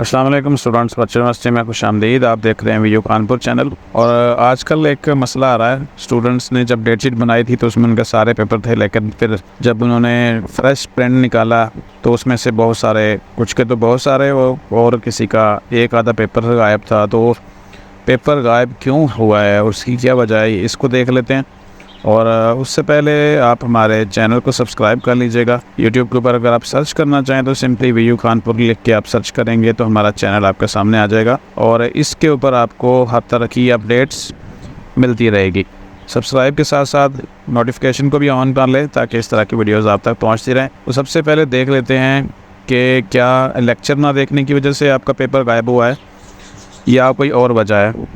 Aslam students, बच्चे मस्ती में खुश आमदीद। आप देख रहे हैं वीडियो कानपुर चैनल। और आजकल एक मसला आ रहा है। स्टूडेंट्स ने जब डेट शीट बनाई थी तो उसमें उनके सारे पेपर थे, लेकिन फिर जब उन्होंने फ्रेश प्रिंट निकाला तो उसमें से बहुत सारे, कुछ के तो बहुत सारे वो और किसी का एक आधा पेपर गायब था। तो पेपर गायब क्यों हुआ है उसकी क्या वजह है, इसको देख लेते हैं। और उससे पहले आप हमारे चैनल को सब्सक्राइब कर लीजिएगा। यूट्यूब के ऊपर अगर आप सर्च करना चाहें तो सिंपली वीयू खानपुर लिख के आप सर्च करेंगे तो हमारा चैनल आपके सामने आ जाएगा और इसके ऊपर आपको हर तरह की अपडेट्स मिलती रहेगी। सब्सक्राइब के साथ साथ नोटिफिकेशन को भी ऑन कर लें ताकि इस तरह की वीडियोज़ आप तक पहुँचती रहें। तो सबसे पहले देख लेते हैं कि क्या लेक्चर ना देखने की वजह से आपका पेपर गायब हुआ है या कोई और वजह है।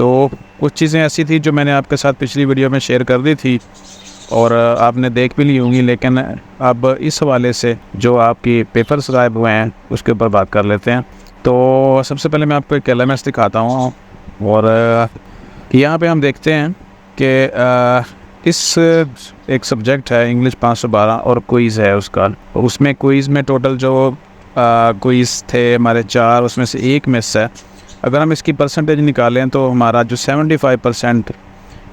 तो कुछ चीज़ें ऐसी थी जो मैंने आपके साथ पिछली वीडियो में शेयर कर दी थी और आपने देख भी ली होंगी, लेकिन अब इस हवाले से जो आपकी पेपर्स गायब हुए हैं, उसके ऊपर बात कर लेते हैं। तो सबसे पहले मैं आपको एक एल दिखाता हूँ और यहाँ पे हम देखते हैं कि इस एक सब्जेक्ट है इंग्लिश 512 और क्विज़ है उसका। उसमें क्विज़ में टोटल जो क्विज़ थे, हमारे चार, उसमें से एक मिस है। अगर हम इसकी परसेंटेज निकालें तो हमारा जो 75 परसेंट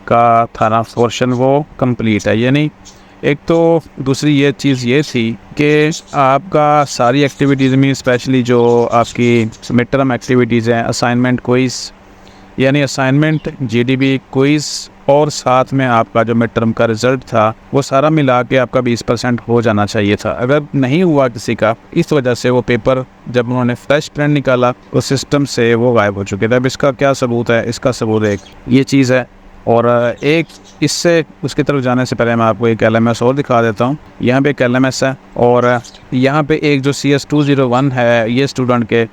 का थाना पोर्शन वो कंप्लीट है। यानी एक तो दूसरी ये चीज़ ये थी कि आपका सारी एक्टिविटीज़ में स्पेशली जो आपकी मिड टर्म एक्टिविटीज़ हैं असाइनमेंट कोइज़ यानी असाइनमेंट जीडीबी क्विज़ और साथ में आपका जो मिड टर्म का रिज़ल्ट था, वो सारा मिला के आपका 20 परसेंट हो जाना चाहिए था। अगर नहीं हुआ किसी का, इस वजह से वो पेपर जब उन्होंने फ्रेश प्रिंट निकाला तो सिस्टम से वो गायब हो चुके थे। अब इसका क्या सबूत है? इसका सबूत एक, ये चीज़ है और एक इससे, उसकी तरफ़ जाने से पहले मैं आपको एक एलएमएस और दिखा देता हूँ। यहाँ पे एक एल है और यहाँ पे एक जो C S two zero one है, ये स्टूडेंट के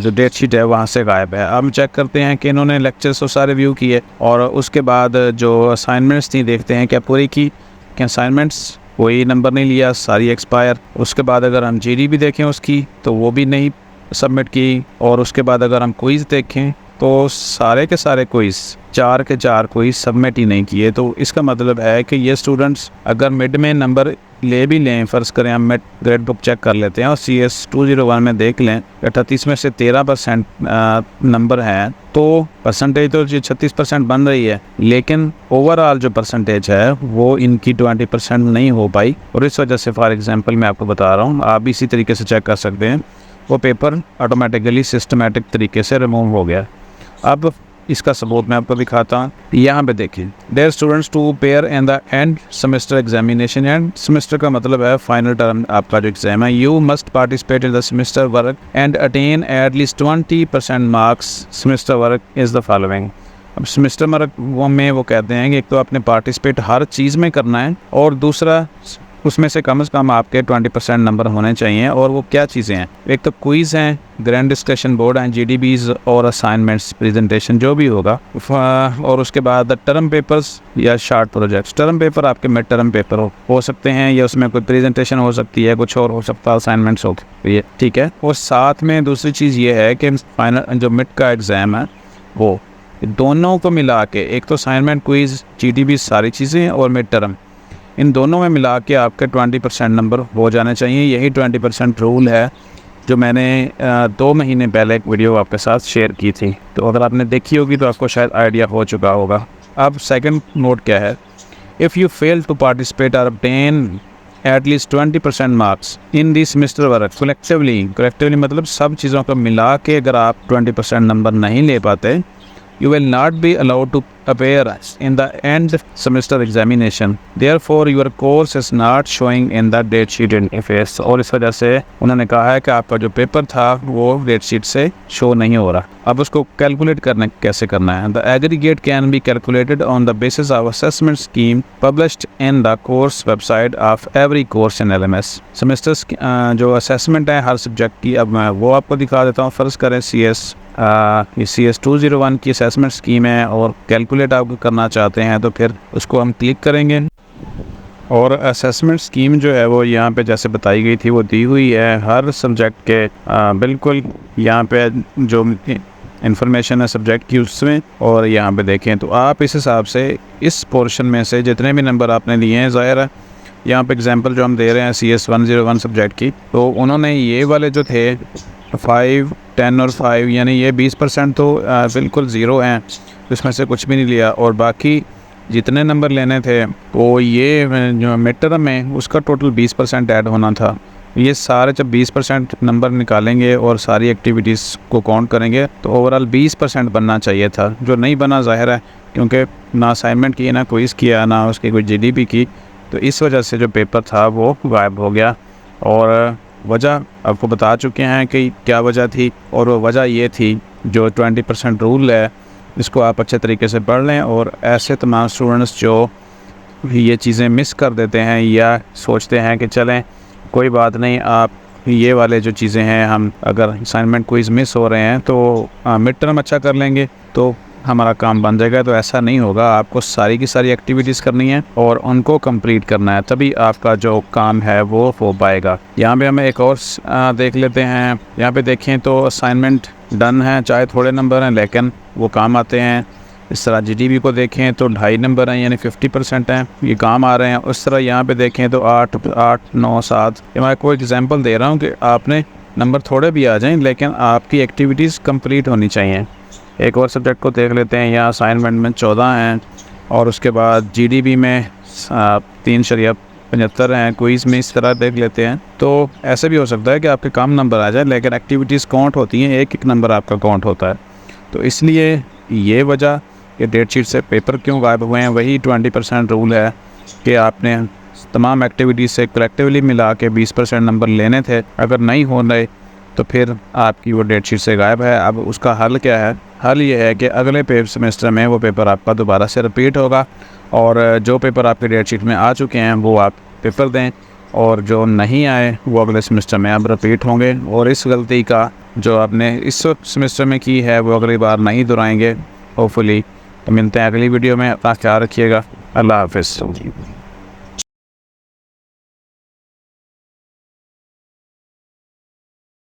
जो डेट शीट है, वहाँ से गायब है। अब हम चेक करते हैं कि इन्होंने लेक्चर्स तो सारे व्यू किए और उसके बाद जो असाइनमेंट्स थी, देखते हैं क्या पूरी की। क्या असाइनमेंट्स कोई नंबर नहीं लिया, सारी एक्सपायर उसके बाद अगर हम जी भी देखें उसकी तो वो भी नहीं सबमिट की। और उसके बाद अगर हम क्विज़ देखें तो सारे के सारे क्विज़ चार के चार कोई सबमिट ही नहीं किए तो इसका मतलब है कि ये स्टूडेंट्स अगर मिड में नंबर ले भी लें, फ़र्ज़ करें हम मिड ग्रेड बुक चेक कर लेते हैं और C S two zero one में देख लें अठतीस में से तेरह परसेंट नंबर हैं तो परसेंटेज तो ये छत्तीस परसेंट बन रही है, लेकिन ओवरऑल जो परसेंटेज है, वो इनकी ट्वेंटी परसेंट नहीं हो पाई। और इस वजह से फॉर एग्ज़ाम्पल मैं आपको बता रहा हूँ, आप इसी तरीके से चेक कर सकते हैं, वो पेपर ऑटोमेटिकली सिस्टमेटिक तरीके से रिमूव हो गया। अब इसका सबूत मैं आपको दिखाता हूँ। यहाँ पे देखिए there students to pair and the end semester examination end semester का मतलब है फाइनल टर्म आपका जो एग्ज़ाम है you must participate in the semester work and attain at least twenty percent marks semester work is the following अब semester work में वो कहते हैं कि एक तो आपने पार्टिसिपेट हर चीज़ में करना है और दूसरा उसमें से कम से कम आपके ट्वेंटी परसेंट नंबर होने चाहिए और वो क्या चीज़ें हैं? एक तो क्विज़ हैं ग्रैंड डिस्कशन बोर्ड हैं जी और असाइनमेंट्स प्रेजेंटेशन जो भी होगा। और उसके बाद टर्म पेपर्स या शार्ट प्रोजेक्ट्स टर्म पेपर आपके मिड टर्म पेपर हो, हो सकते हैं या उसमें कोई प्रेजेंटेशन हो सकती है कुछ और हो सकता है असाइनमेंट्स हो। ये ठीक है? और साथ में दूसरी चीज़ ये है कि फाइनल जो मिड का एग्ज़ाम है वो दोनों को मिला के एक तो असाइनमेंट क्विज़ जी सारी चीज़ें और मिड टर्म इन दोनों में मिला के आपके ट्वेंटी परसेंट नंबर हो जाने चाहिए। यही ट्वेंटी परसेंट रूल है, जो मैंने दो महीने पहले एक वीडियो आपके साथ शेयर की थी। तो अगर आपने देखी होगी तो आपको शायद आइडिया हो चुका होगा। अब सेकंड नोट क्या है? If you fail to participate or obtain at least twenty percent marks in this mister work collectively collectively मतलब सब चीज़ों को मिला के अगर आप ट्वेंटी परसेंट नंबर नहीं ले पाते you will not be allowed to appear in the end semester examination. Therefore, your course is not showing in the date sheet interface. और इस वजह से उन्होंने कहा है कि आपका जो पेपर था वो डेट शीट से शो नहीं हो रहा अब उसको कैलकुलेट करना कैसे करना है the aggregate can be calculated on the basis of assessment scheme published in the course website of every course in L M S semesters जो असेसमेंट है हर सब्जेक्ट की अब मैं वो आपको दिखा देता हूँ फ़र्ज़ करें C S C S two zero one की असेसमेंट स्कीम है और कैलकुलेट आप करना चाहते हैं तो फिर उसको हम क्लिक करेंगे। और असेसमेंट स्कीम जो है वो यहाँ पे जैसे बताई गई थी वो दी हुई है हर सब्जेक्ट के आ, बिल्कुल यहाँ पे जो इन्फॉर्मेशन है सब्जेक्ट की उसमें और यहाँ पे देखें तो आप इस हिसाब से इस पोर्शन में से जितने भी नंबर आपने लिए हैं ज़ाहिर है यहाँ पे एग्जांपल जो हम दे रहे हैं C S one zero one subject की तो उन्होंने ये वाले जो थे फाइव टेन और फाइव यानी ये बीस परसेंट तो बिल्कुल ज़ीरो हैं। इसमें से कुछ भी नहीं लिया। और बाकी जितने नंबर लेने थे, वो ये जो मिड टर्म में उसका टोटल बीस परसेंट ऐड होना था। ये सारे जब 20 परसेंट नंबर निकालेंगे और सारी एक्टिविटीज़ को काउंट करेंगे तो ओवरऑल 20 परसेंट बनना चाहिए था। जो नहीं बना, ज़ाहिर है, क्योंकि ना असाइनमेंट किया ना क्विज़ किया ना उसकी कोई जीडीपी की तो इस वजह से जो पेपर था, वो गायब हो गया। और वजह आपको बता चुके हैं कि क्या वजह थी और वो वजह ये थी, जो 20 परसेंट रूल है, इसको आप अच्छे तरीके से पढ़ लें और ऐसे तमाम स्टूडेंट्स जो ये चीज़ें मिस कर देते हैं या सोचते हैं कि चलें, कोई बात नहीं, आप ये वाले जो चीज़ें हैं, हम अगर असाइनमेंट कोई मिस हो रहे हैं तो मिड टर्म अच्छा कर लेंगे तो हमारा काम बन जाएगा तो ऐसा नहीं होगा। आपको सारी की सारी एक्टिविटीज़ करनी है और उनको कंप्लीट करना है, तभी आपका जो काम है वो हो पाएगा। यहाँ पे हमें एक और देख लेते हैं। यहाँ पे देखें तो असाइनमेंट डन है, चाहे थोड़े नंबर हैं, लेकिन वो काम आते हैं। इस तरह जी को देखें तो ढाई नंबर हैं, यानी फिफ्टी परसेंट हैं। ये काम आ रहे हैं। उस तरह यहाँ पे देखें तो आठ आठ, नौ, सात। मैं कोई एग्जांपल दे रहा हूँ कि आपने नंबर थोड़े भी आ जाएँ, लेकिन आपकी एक्टिविटीज़ कंप्लीट होनी चाहिए। एक और सब्जेक्ट को देख लेते हैं, यहाँ असाइनमेंट में चौदह हैं और उसके बाद जीडीबी में तीन शरिया पचहत्तर हैं। क्विज़ में इस तरह देख लेते हैं। तो ऐसे भी हो सकता है कि आपके कम नंबर आ जाए, लेकिन एक्टिविटीज़ काउंट होती हैं एक एक नंबर आपका काउंट होता है। तो इसलिए ये वजह कि डेट शीट से पेपर क्यों गायब हुए हैं, वही ट्वेंटी परसेंट रूल है कि आपने तमाम एक्टिविटीज़ से कलेक्टिवली मिला के बीस परसेंट नंबर लेने थे। अगर नहीं हो रहे तो फिर आपकी वो डेट शीट से गायब है। अब उसका हल क्या है? हल ये है कि अगले पेपर सेमेस्टर में वो पेपर आपका दोबारा से रिपीट होगा और जो पेपर आपके डेट शीट में आ चुके हैं, वो आप पेपर दें और जो नहीं आए, वो अगले सेमेस्टर में अब रिपीट होंगे और इस गलती का जो आपने इस सेमेस्टर में की है, वो अगली बार नहीं दोहराएँगे। होपफुली तो मिलते हैं अगली वीडियो में। अपना ख्याल रखिएगा। अल्लाह हाफिज़।